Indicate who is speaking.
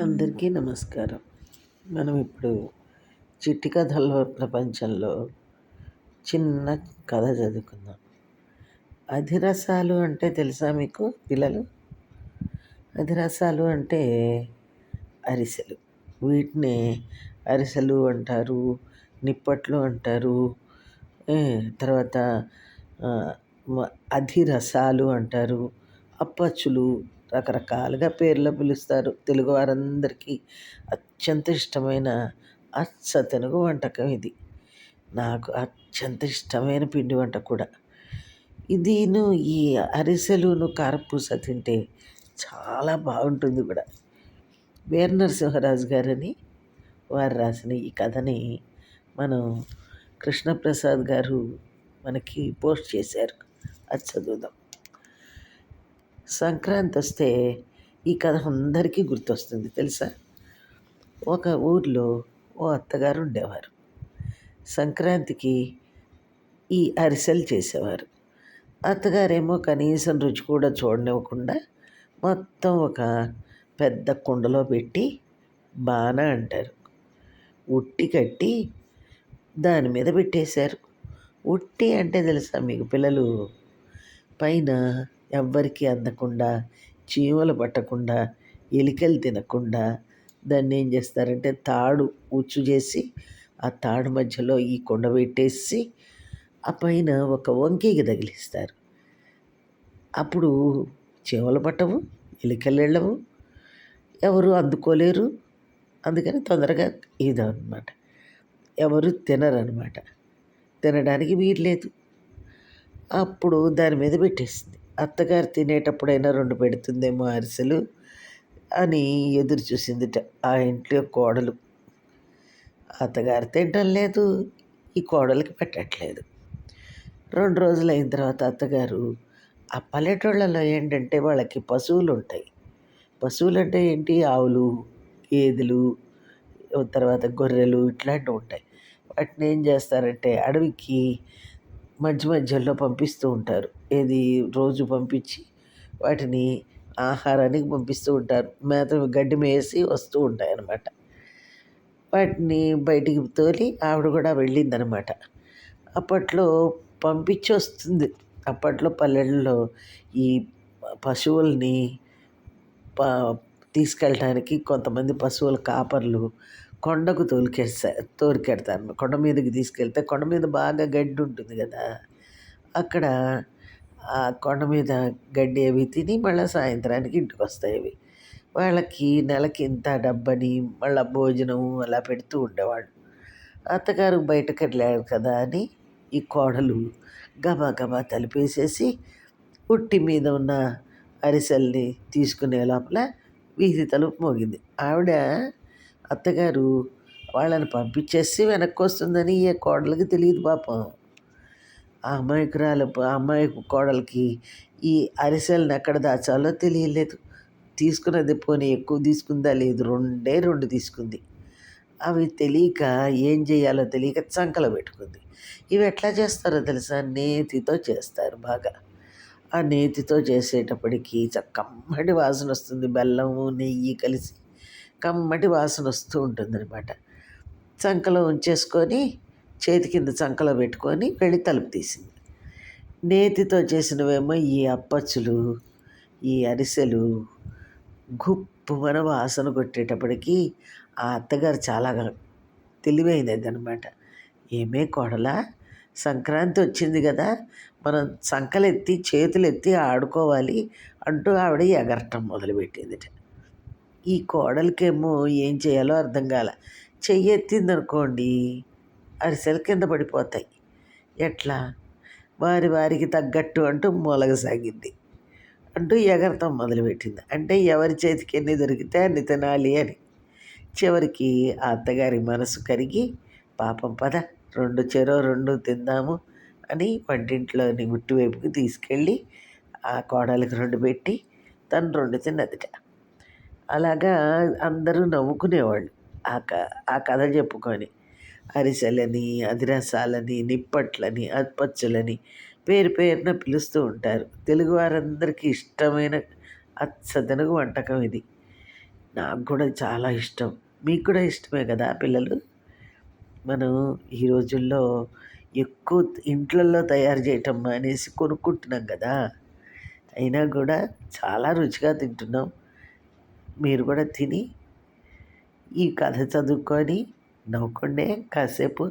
Speaker 1: అందరికీ నమస్కారం. మనం ఇప్పుడు చిట్టి కథల ప్రపంచంలో చిన్న కథ చదువుకుందాం. అధిరసాలు అంటే తెలుసా మీకు పిల్లలు? అధిరసాలు అంటే అరిసెలు. వీటిని అరిసెలు అంటారు నిప్పట్లు అంటారు తర్వాత అధిరసాలు అంటారు అప్పచ్చులు రకరకాలుగా పేర్లు పిలుస్తారు. తెలుగు వారందరికీ అత్యంత ఇష్టమైన అచ్చ తెలుగు వంటకం ఇది. నాకు అత్యంత ఇష్టమైన పిండి వంట కూడా. ఇదిను ఈ అరిసెలును కారపూస తింటే చాలా బాగుంటుంది కూడా. వీర నరసింహరాజు గారని వారు రాసిన ఈ కథని మనం కృష్ణప్రసాద్ గారు మనకి పోస్ట్ చేశారు. అది చదువుదాం. సంక్రాంతి వస్తే ఈ కథ అందరికీ గుర్తొస్తుంది తెలుసా? ఒక ఊర్లో ఓ అత్తగారు ఉండేవారు. సంక్రాంతికి ఈ అరిసెలు చేసేవారు. అత్తగారేమో కనీసం రుచి కూడా చూడనివ్వకుండా మొత్తం ఒక పెద్ద కుండలో పెట్టి బాణ అంటారు. ఉట్టి కట్టి దాని మీద పెట్టేశారు. ఉట్టి అంటే తెలుసా మీకు పిల్లలు? పైన ఎవ్వరికీ అందకుండా చీమలు పట్టకుండా ఎలికలు తినకుండా దాన్ని ఏం చేస్తారంటే తాడు ఉచ్చు చేసి ఆ తాడు మధ్యలో ఈ కొండ పెట్టేసి ఆ పైన ఒక వంకీకి తగిలిస్తారు. అప్పుడు చీమలు పట్టవు ఎలికలు వెళ్ళవు ఎవరు అందుకోలేరు. అందుకని తొందరగా ఇదన్నమాట. ఎవరు తినరనమాట తినడానికి వీల్లేదు అప్పుడు దాని మీద పెట్టేసింది. అత్తగారు తినేటప్పుడైనా రెండు పెడుతుందేమో అరిసెలు అని ఎదురు చూసిందిట ఆ ఇంట్లో కోడలు. అత్తగారు తింటం లేదు ఈ కోడలికి పెట్టట్లేదు. రెండు రోజులు అయిన తర్వాత అత్తగారు ఆ పల్లెటూళ్ళలో ఏంటంటే వాళ్ళకి పశువులు ఉంటాయి పశువులు అంటే ఏంటి? ఆవులు గేదెలు తర్వాత గొర్రెలు ఇట్లాంటివి ఉంటాయి వాటిని ఏం చేస్తారంటే అడవికి మధ్య మధ్యలో పంపిస్తూ ఉంటారు. ఏది రోజు పంపించి వాటిని ఆహారానికి పంపిస్తూ ఉంటారు. మేత గడ్డి మేసి వస్తూ ఉంటాయి అన్నమాట వాటిని బయటికి తోలి ఆవిడ కూడా వెళ్ళిందనమాట అప్పట్లో పంపించి వస్తుంది అప్పట్లో పల్లెల్లో ఈ పశువుల్ని ప తీసుకెళ్ళడానికి కొంతమంది పశువుల కాపర్లు కొండకు తోలుకెళ్తా తోలుకెడతారు. కొండ మీదకి తీసుకెళ్తే కొండ మీద బాగా గడ్డి ఉంటుంది కదా. అక్కడ ఆ కొండ మీద గడ్డి అవి తిని మళ్ళీ సాయంత్రానికి ఇంటికి వస్తాయి అవి. వాళ్ళకి నెలకి ఇంత డబ్బని మళ్ళీ భోజనం అలా పెడుతూ ఉండేవాడు అత్తగారు బయటకు వెళ్ళారు కదా అని ఈ కోడలు గబా గబా తలిపేసేసి పుట్టి మీద ఉన్న అరిసెల్ని తీసుకునే లోపల వీధి తలుపు మోగింది. ఆవిడ అత్తగారు వాళ్ళని పంపించేసి వెనక్కి వస్తుందని ఏ కోడలికి తెలియదు పాపం. ఆ అమాయకురాలు ఆ అమ్మాయి కోడలికి ఈ అరిసెలను ఎక్కడ దాచాలో తెలియలేదు. తీసుకున్నది పోనీ ఎక్కువ తీసుకుందా లేదు రెండే రెండు తీసుకుంది. అవి తెలియక ఏం చేయాలో తెలియక చంకలో పెట్టుకుంది. ఇవి ఎట్లా చేస్తారో తెలుసా? నేతితో చేస్తారు బాగా. ఆ నేతితో చేసేటప్పటికి చక్కమ్మటి వాసన వస్తుంది. బెల్లము నెయ్యి కలిసి కమ్మటి వాసన వస్తూ ఉంటుందన్నమాట. చంకలో ఉంచేసుకొని చేతి కింద చంకలో పెట్టుకొని వెళ్ళి తలుపు తీసింది. నేతితో చేసినవేమో ఈ అప్పచ్చులు ఈ అరిసెలు గుప్పు మన వాసన కొట్టేటప్పటికి ఆ అత్తగారు చాలా తెలివైనది అనమాట ఏమే కోడలా సంక్రాంతి వచ్చింది కదా మనం సంకలెత్తి చేతులెత్తి ఆడుకోవాలి అంటూ ఆవిడ ఎగరటం మొదలుపెట్టిందిట. ఈ కోడలికేమో ఏం చేయాలో అర్థం కాల. చెయ్యి ఎత్తిందనుకోండి అరిసెలు కింద పడిపోతాయి. ఎట్లా? వారి వారికి తగ్గట్టు అంటూ మూలగసాగింది. అంటూ ఎగరతం మొదలుపెట్టింది. అంటే ఎవరి చేతికి ఎన్ని దొరికితే అన్ని తినాలి అని. చివరికి ఆ అత్తగారి మనసు కరిగి పాపం పద రెండు చెరో రెండు తిందాము అని వంటింట్లోని గుట్టివైపుకి తీసుకెళ్ళి ఆ కోడలికి రెండు పెట్టి తను రెండు తిన్నదిట. అలాగా అందరూ నవ్వుకునేవాళ్ళు ఆ క ఆ కథ చెప్పుకొని. అరిసెలని అదిరసాలని నిప్పట్లని అత్పచ్చులని పేరు పేరున పిలుస్తూ ఉంటారు. తెలుగు వారందరికీ ఇష్టమైన అచ్చదనగు వంటకం ఇది. నాకు కూడా చాలా ఇష్టం. మీకు కూడా ఇష్టమే కదా పిల్లలు? మనం ఈ రోజుల్లో ఎక్కువ ఇంట్లల్లో తయారు చేయటం అనేసి కొనుక్కుంటున్నాం కదా. అయినా కూడా చాలా రుచిగా తింటున్నాం. మీరు కూడా తిని ఈ కథ చదువుకొని నవ్వుకుండే కాసేపు